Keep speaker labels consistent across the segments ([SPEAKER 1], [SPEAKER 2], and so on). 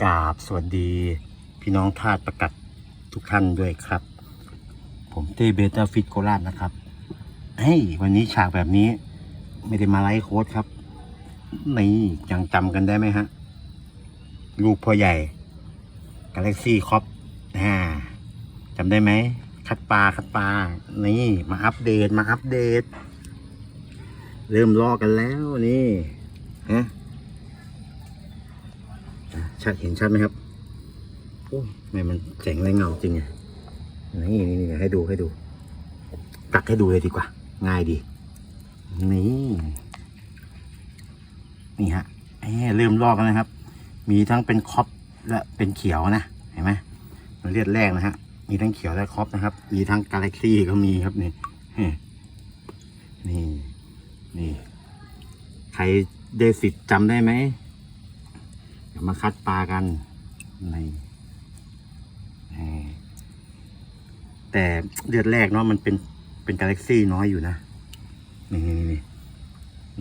[SPEAKER 1] กราบสวัสดี พี่น้องทาสประกัดทุกท่านด้วยครับ ผมเต้เบต้าฟิตโคราชนะครับเฮ้ยวันนี้ฉากแบบนี้ ไม่ได้มาไลฟ์โค้ดครับนี่ยังจำกันได้ไหมฮะ ลูกพ่อใหญ่กาแล็กซี่คอปอ่าจำได้ไหม คัดปลาคัดปลา นี่มาอัปเดตมาอัปเดต เริ่มลอกกันแล้วนี่ฮะชัดเห็นชัดไหมครับ โอ้ยแม่มันแสงไรเงาจริงไง นี่นี่นี่ให้ดูให้ดู ตักให้ดูเลยดีกว่า ง่ายดี นี่ นี่ฮะเริ่มลอกแล้วนะครับ มีทั้งเป็นคอปและเป็นเขียวนะ เห็นไหมมันเลือดแรกนะฮะ มีทั้งเขียวและคอปนะครับ มีทั้งกาแล็กซี่ก็มีครับนี่ นี่ นี่ ใครได้สิทธิ์จำได้ไหมเดี๋ยวมาคัดปลากันใน แต่เดือนแรกเนาะมันเป็นเป็นกาแล็กซี่น้อยอยู่นะ นี่นี่นี่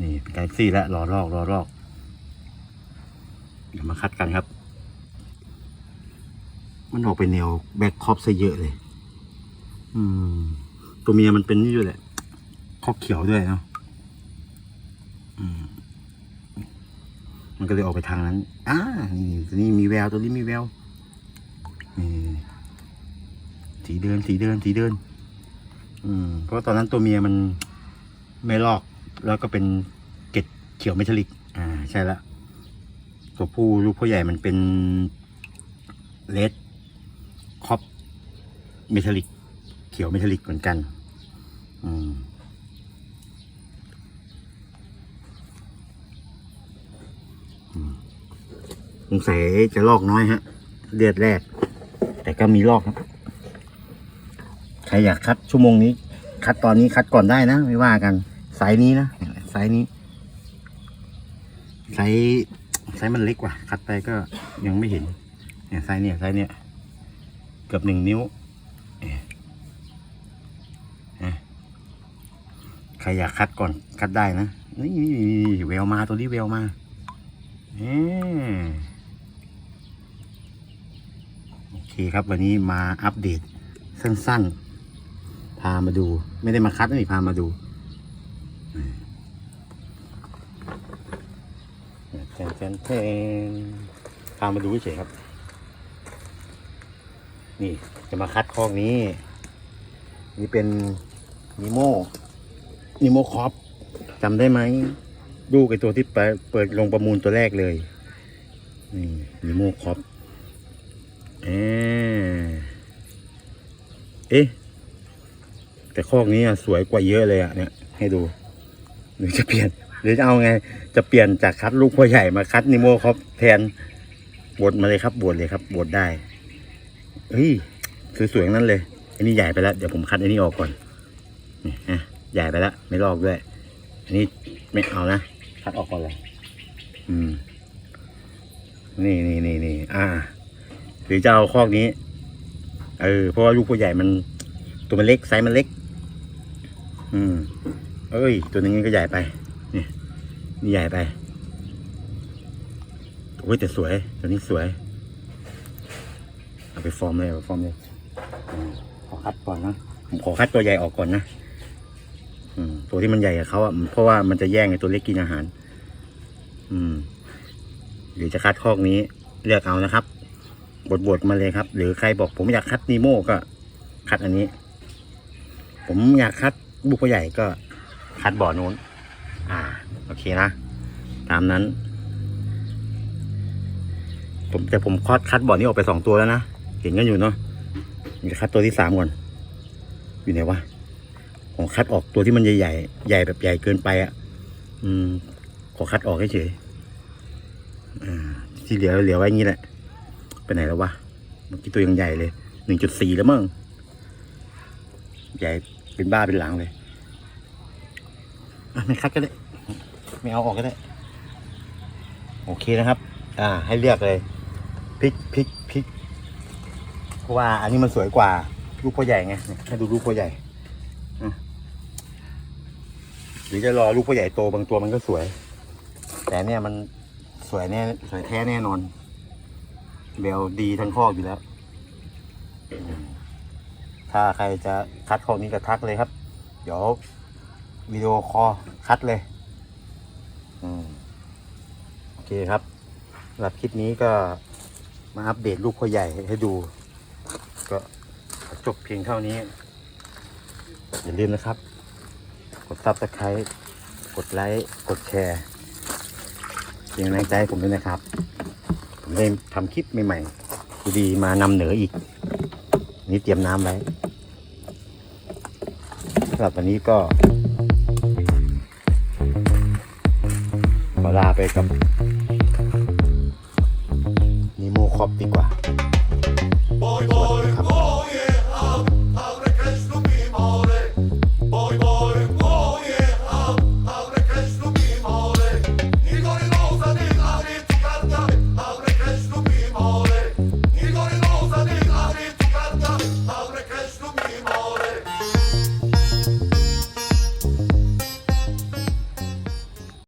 [SPEAKER 1] นี่เป็นกาแล็กซี่แล้วรอลอกรอลอกเดี๋ยวมาคัดกันครับ มันออกไปแนวแบ็คคอปซะเยอะเลย อืม ตัวเมียมันเป็นนี่ด้วยแหละคอกเขียวด้วยเนาะอืมมันก็เลยออกไปทางนั้น อ่า นี่ตัวนี้มีแวว ตัวนี้มีแวว นี่ สีเดินสีเดินสีเดิน อืม เพราะตอนนั้นตัวเมียมันไม่ลอก แล้วก็เป็นเกล็ดเขียวเมทัลลิก อ่า ใช่ละตัวผู้ลูกพ่อใหญ่มันเป็นเลดคอปเมทัลลิก เขียวเมทัลลิกเหมือนกัน อืมสงสัยจะลอกน้อยฮะ เดือดแรก แต่ก็มีลอกครับ ครอยากคัดชั่วโมงนี้ คัดตอนนี้คัดก่อนได้นะ ไม่ว่ากันไซส์นี้นะไซส์นี้ส์ไซส์มันเล็กกว่า คัดไปก็ยังไม่เห็นเนี่ยไซส์เนี่ยไซส์เนี่ยเกือบหนึ่งนิ้วเนี่ยใครอยากคัดก่อนคัดได้นะนี่แววมาตัวนี้แววมาอืมโอเคครับวันนี้มาอัปเดตสั้น ๆ พามาดู ไม่ได้มาคัดนี่พามาดูแทนแทนแทนพามาดูเฉยครับ นี่จะมาคัดคอกนี้ นี่เป็นนิโมนิโมคอปจำได้ไหมดูไอตัวที่เปิดลงประมูลตัวแรกเลย นี่นิโมคอปเอ๊ะเอ๊ะ แต่คอกนี้สวยกว่าเยอะเลยอะเนี่ยให้ดูหรือจะเปลี่ยน หรือจะเอาไง จะเปลี่ยนจากคัดลูกพ่อใหญ่มาคัดนิโมคอปแทนบดมาเลยครับบดเลยครับบดได้เฮ้ยสวยๆทั้งนั้นเลยอันนี้ใหญ่ไปแล้วเดี๋ยวผมคัดอันนี้ออกก่อนนี่ฮะใหญ่ไปแล้วไม่ลอกด้วย อันนี้ไม่เอานะคัดออกก่อนเลยอืมนี่นี่นี่นี่อ่า หรือจะเอาคอกนี้ เออเพราะว่าลูกผู้ใหญ่มัน ตัวมันเล็กไซส์มันเล็ก อืม เอ้ย ตัวนี้ก็ใหญ่ไป นี่นี่ใหญ่ไปโอ้ยแต่สวย ตัวนี้สวย เอาไปฟอร์มเลยเอาไปฟอร์มเลยขอคัดก่อนนะผมขอคัดตัวใหญ่ออกก่อนนะอืมตัวที่มันใหญ่กับเขาอะเพราะว่ามันจะแย่งไอ้ตัวเล็กกินอาหาร อืม หรือจะคัดคอกนี้เลือกเอานะครับบดบดๆมาเลยครับ หรือใครบอกผมอยากคัดนีโม่ก็ คัดอันนี้ ผมอยากคัด บุกใหญ่ก็คัดบ่อนู้น อ่า โอเคนะ ตามนั้น ผมแต่ผมคัดคัดบ่อนี้ออกไปสองตัวแล้วนะ เห็นกันอยู่เนาะมจะคัดตัวที่สามก่อน อยู่ไหนวะผมคัดออกตัวที่มันใหญ่ๆ ใหญ่แบบใหญ่เกินไปอะ อืม ขอคัดออกเฉยอ่าที่เหลือเหลือไว้งี้แหละ ไปไหนแล้ววะ เมื่อกี้ตัวยังใหญ่เลย หนึ่งจุดสี่แล้วมั้ง ใหญ่ เป็นบ้าเป็นหลังเลยอะไม่คัดก็ได้ ไม่เอาออกก็ได้ โอเคนะครับ อ่า ให้เลือกเลยพริกพริกพริกเพราะว่าอันนี้มันสวยกว่าลูกพ่อใหญ่ไงให้ดูลูกพ่อใหญ่หรือจะรอลูกพ่อใหญ่โตบางตัวมันก็สวย แต่เนี่ยมันสวยแน่สวยแท้แน่นอน เบลดีทั้งข้อกอยู่แล้ว ถ้าใครจะคัดข้อนี้ก็ทักเลยครับ เดี๋ยววิดีโอคอลคัดเลย อืม โอเคครับสำหรับคลิปนี้ก็มาอัปเดตลูกพ่อใหญ่ให้ดู ก็จบเพียงเท่านี้ อย่าลืมนะครับ กดซับสไครต์กดไลค์ กดแชร์เป็นกำลังใจให้ผมด้วยนะครับ ผมได้ทำคลิปใหม่ๆดีๆมานำเหนืออีก นี่เตรียมน้ำไว้ หรับวันนี้ก็ขอลาไปกับนิโมคอปดีกว่า